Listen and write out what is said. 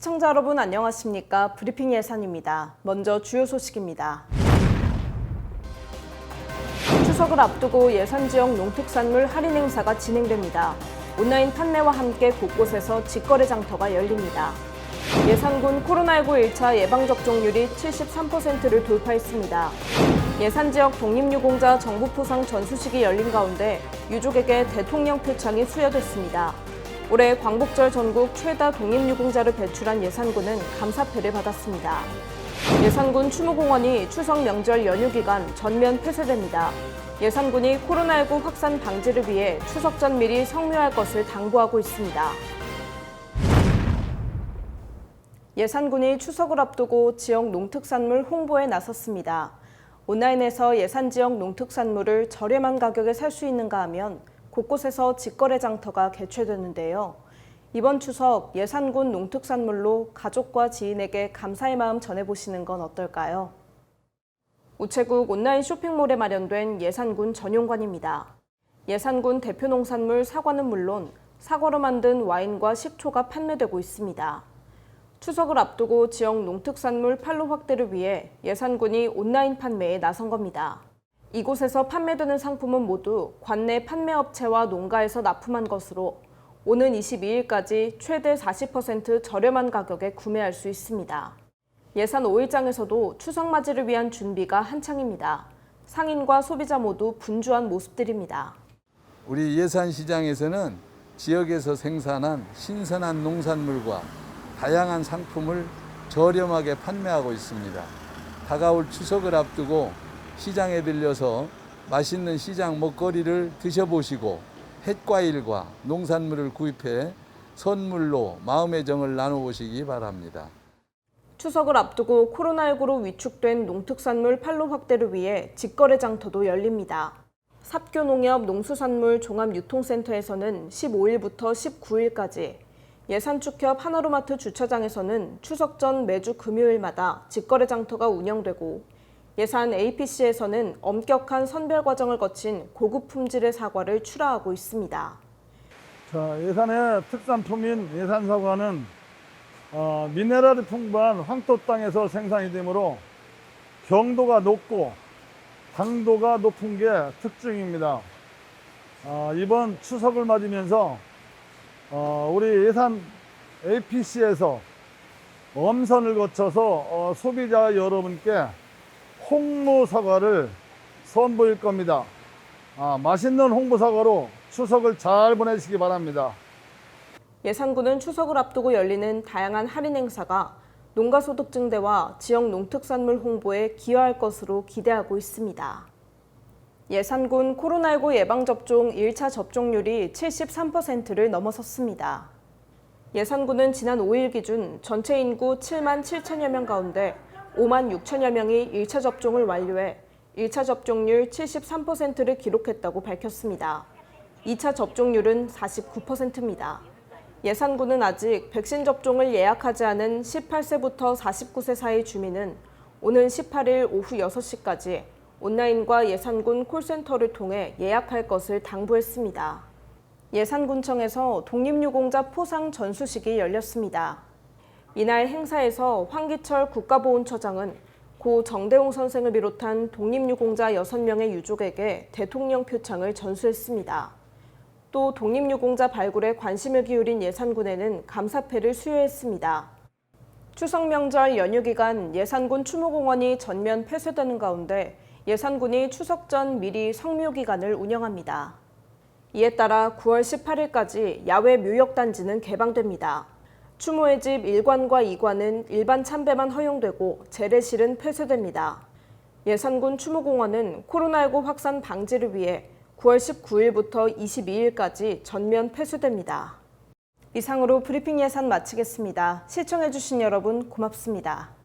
시청자 여러분 안녕하십니까? 브리핑 예산입니다. 먼저 주요 소식입니다. 추석을 앞두고 예산 지역 농특산물 할인 행사가 진행됩니다. 온라인 판매와 함께 곳곳에서 직거래 장터가 열립니다. 예산군 코로나19 1차 예방접종률이 73%를 돌파했습니다. 예산 지역 독립유공자 정부 포상 전수식이 열린 가운데 유족에게 대통령 표창이 수여됐습니다. 올해 광복절 전국 최다 독립유공자를 배출한 예산군은 감사패를 받았습니다. 예산군 추모공원이 추석 명절 연휴 기간 전면 폐쇄됩니다. 예산군이 코로나19 확산 방지를 위해 추석 전 미리 성묘할 것을 당부하고 있습니다. 예산군이 추석을 앞두고 지역 농특산물 홍보에 나섰습니다. 온라인에서 예산 지역 농특산물을 저렴한 가격에 살 수 있는가 하면 곳곳에서 직거래 장터가 개최되는데요. 이번 추석 예산군 농특산물로 가족과 지인에게 감사의 마음 전해보시는 건 어떨까요? 우체국 온라인 쇼핑몰에 마련된 예산군 전용관입니다. 예산군 대표 농산물 사과는 물론 사과로 만든 와인과 식초가 판매되고 있습니다. 추석을 앞두고 지역 농특산물 판로 확대를 위해 예산군이 온라인 판매에 나선 겁니다. 이곳에서 판매되는 상품은 모두 관내 판매업체와 농가에서 납품한 것으로 오는 22일까지 최대 40% 저렴한 가격에 구매할 수 있습니다. 예산 5일장에서도 추석 맞이를 위한 준비가 한창입니다. 상인과 소비자 모두 분주한 모습들입니다. 우리 예산 시장에서는 지역에서 생산한 신선한 농산물과 다양한 상품을 저렴하게 판매하고 있습니다. 다가올 추석을 앞두고 시장에 들려서 맛있는 시장 먹거리를 드셔보시고 햇과일과 농산물을 구입해 선물로 마음의 정을 나눠보시기 바랍니다. 추석을 앞두고 코로나19로 위축된 농특산물 판로 확대를 위해 직거래 장터도 열립니다. 삽교농협 농수산물 종합유통센터에서는 15일부터 19일까지 예산축협 하나로마트 주차장에서는 추석 전 매주 금요일마다 직거래 장터가 운영되고 예산 APC에서는 엄격한 선별 과정을 거친 고급 품질의 사과를 출하하고 있습니다. 자, 예산의 특산품인 예산 사과는 어, 미네랄이 풍부한 황토 땅에서 생산이 되므로 경도가 높고 당도가 높은 게 특징입니다. 어, 이번 추석을 맞으면서 어, 우리 예산 APC에서 엄선을 거쳐서 어, 소비자 여러분께 홍무 사과를 선보일 겁니다. 아, 맛있는 홍보 사과로 추석을 잘 보내시기 바랍니다. 예산군은 추석을 앞두고 열리는 다양한 할인 행사가 농가소득증대와 지역 농특산물 홍보에 기여할 것으로 기대하고 있습니다. 예산군 코로나19 예방접종 1차 접종률이 73%를 넘어섰습니다. 예산군은 지난 5일 기준 전체 인구 7만 7천여 명 가운데 5만 6천여 명이 1차 접종을 완료해 1차 접종률 73%를 기록했다고 밝혔습니다. 2차 접종률은 49%입니다. 예산군은 아직 백신 접종을 예약하지 않은 18세부터 49세 사이 주민은 오는 18일 오후 6시까지 온라인과 예산군 콜센터를 통해 예약할 것을 당부했습니다. 예산군청에서 독립유공자 포상 전수식이 열렸습니다. 이날 행사에서 황기철 국가보훈처장은 고 정대홍 선생을 비롯한 독립유공자 6명의 유족에게 대통령 표창을 전수했습니다. 또 독립유공자 발굴에 관심을 기울인 예산군에는 감사패를 수여했습니다. 추석 명절 연휴 기간 예산군 추모공원이 전면 폐쇄되는 가운데 예산군이 추석 전 미리 성묘 기간을 운영합니다. 이에 따라 9월 18일까지 야외 묘역단지는 개방됩니다. 추모의 집 1관과 2관은 일반 참배만 허용되고 재래실은 폐쇄됩니다. 예산군 추모공원은 코로나19 확산 방지를 위해 9월 19일부터 22일까지 전면 폐쇄됩니다. 이상으로 브리핑 예산 마치겠습니다. 시청해주신 여러분 고맙습니다.